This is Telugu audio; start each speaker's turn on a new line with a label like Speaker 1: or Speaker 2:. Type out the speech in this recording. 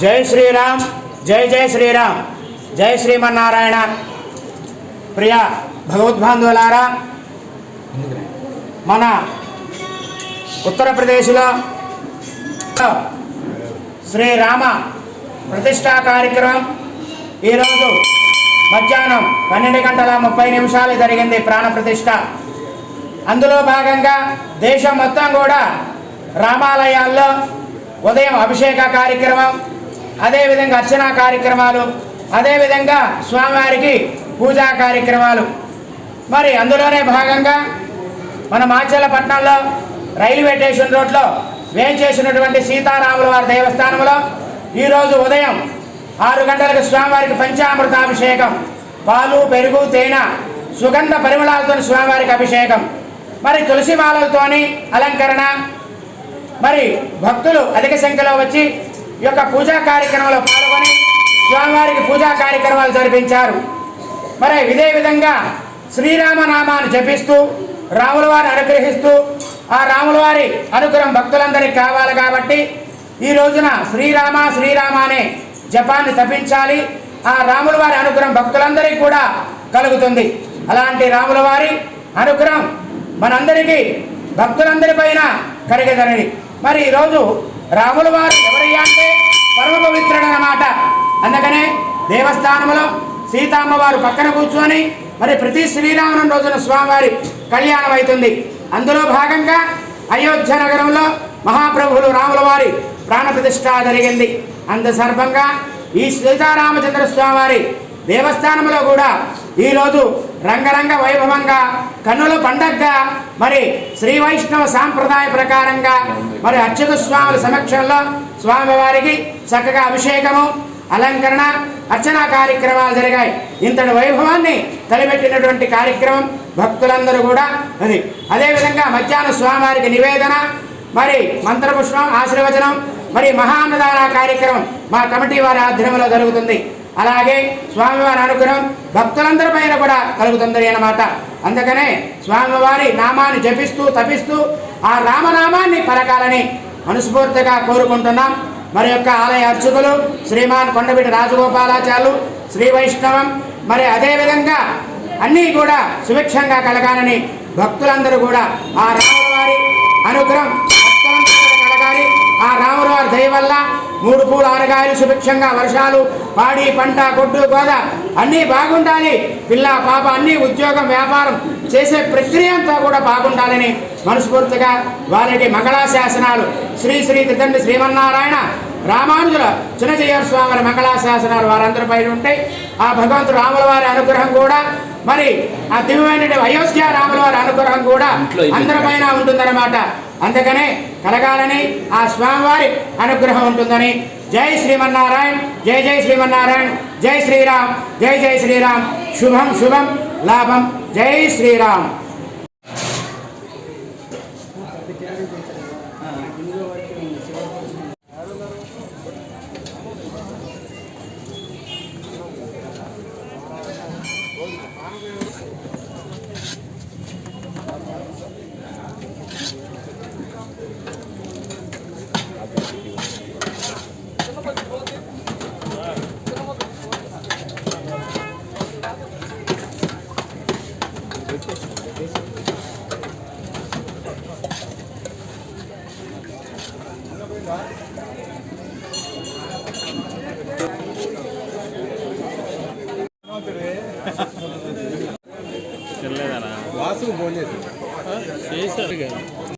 Speaker 1: జై శ్రీరామ్ జై జై శ్రీరామ్ జై శ్రీమన్నారాయణ. ప్రియ భగవద్బాంధువులారా మన ఉత్తరప్రదేశ్లో శ్రీరామ ప్రతిష్టా కార్యక్రమం ఈరోజు మధ్యాహ్నం పన్నెండు గంటల ముప్పై నిమిషాలు జరిగింది ప్రాణ ప్రతిష్ట. అందులో భాగంగా దేశం మొత్తం కూడా రామాలయాల్లో ఉదయం అభిషేక కార్యక్రమం అదేవిధంగా అర్చనా కార్యక్రమాలు అదేవిధంగా స్వామివారికి పూజా కార్యక్రమాలు. మరి అందులోనే భాగంగా మన మాచల్లపట్నంలో రైల్వే స్టేషన్ రోడ్లో వేంచేసినటువంటి సీతారాముల వారి దేవస్థానంలో ఈరోజు ఉదయం ఆరు గంటలకు స్వామివారికి పంచామృతాభిషేకం పాలు పెరుగు తేనె సుగంధ పరిమళాలతో స్వామివారికి అభిషేకం. మరి తులసి మాలలతోని అలంకరణ. మరి భక్తులు అధిక సంఖ్యలో వచ్చి యొక్క పూజా కార్యక్రమంలో పాల్గొని స్వామివారికి పూజా కార్యక్రమాలు జరిపించారు. మరి ఇదే విధంగా శ్రీరామనామాన్ని జపిస్తూ రాముల వారిని అనుగ్రహిస్తూ ఆ రాముల వారి అనుగ్రహం భక్తులందరికీ కావాలి కాబట్టి ఈ రోజున శ్రీరామ శ్రీరామ అనే జపాన్ని తప్పించాలి ఆ రాముల వారి అనుగ్రహం భక్తులందరికీ కూడా కలుగుతుంది. అలాంటి రాముల వారి అనుగ్రహం మనందరికీ భక్తులందరిపైన కలిగేదనని మరి ఈరోజు రాముల వారు ఎవరయ్యా అంటే పరమ పవిత్రుడు అన్నమాట అందుకనే దేవస్థానంలో సీతమ్మ వారు పక్కన కూర్చొని మరి ప్రతి శ్రీరామనం రోజున స్వామివారి కళ్యాణం అవుతుంది. అందులో భాగంగా అయోధ్య నగరంలో మహాప్రభులు రాముల వారి ప్రాణప్రతిష్ఠ జరిగింది. అందు సందర్భంగా ఈ సీతారామచంద్ర స్వామివారి దేవస్థానంలో కూడా ఈరోజు రంగరంగ వైభవంగా కన్నుల పండగగా మరి శ్రీ వైష్ణవ సాంప్రదాయ ప్రకారంగా మరి అర్చక స్వాముల సమక్షంలో స్వామివారికి చక్కగా అభిషేకము అలంకరణ అర్చనా కార్యక్రమాలు జరిగాయి. ఇంతటి వైభవాన్ని తలపెట్టినటువంటి కార్యక్రమం భక్తులందరూ కూడా అది. అదేవిధంగా మధ్యాహ్నం స్వామివారికి నివేదన మరి మంత్రపుష్పం ఆశీర్వచనం మరి మహాన్నదాన కార్యక్రమం మా కమిటీ వారి ఆధ్వర్యంలో జరుగుతుంది. అలాగే స్వామివారి అనుగ్రహం భక్తులందరి పైన కూడా కలుగుతుంది అన్నమాట. అందుకనే స్వామివారి నామాన్ని జపిస్తూ తపిస్తూ ఆ రామనామాన్ని పలకాలని మనస్ఫూర్తిగా కోరుకుంటున్నాం. మరి యొక్క ఆలయ అర్చకులు శ్రీమాన్ కొండబిటి రాజగోపాలాచార్యులు శ్రీ వైష్ణవం మరి అదేవిధంగా అన్నీ కూడా సుభిక్షంగా కలగాలని భక్తులందరూ కూడా ఆ రాముల వారి అనుగ్రహం భక్తులందరూ కలగాలి. ఆ రాముల వారి దయ వల్ల మూడు పూలు ఆరగాయలు సుభిక్షంగా వర్షాలు పాడి పంట కొట్టు గోద అన్నీ బాగుండాలి. పిల్ల పాప అన్ని ఉద్యోగం వ్యాపారం చేసే ప్రక్రియ అంతా కూడా బాగుండాలని మనస్ఫూర్తిగా వారికి మంగళాశాసనాలు శ్రీ శ్రీ త్రిదండి శ్రీమన్నారాయణ రామానుజుల చిన్నజయ్య స్వామి మంగళాశాసనాలు వారందరిపై ఉంటాయి. ఆ భగవంతుడు రాముల వారి అనుగ్రహం కూడా మరి ఆ దివ్యమైన అయోధ్య రాముల వారి అనుగ్రహం కూడా అందరిపైన ఉంటుందన్నమాట. అందుకనే కలగాలని ఆ స్వామివారి అనుగ్రహం ఉంటుందని. జై శ్రీమన్నారాయణ జై జై శ్రీమన్నారాయణ జై శ్రీరామ్ జై జై శ్రీరామ్. శుభం శుభం లాభం. జై శ్రీరామ్.
Speaker 2: వాసు ఫోన్ చేసి.
Speaker 3: చేశారు.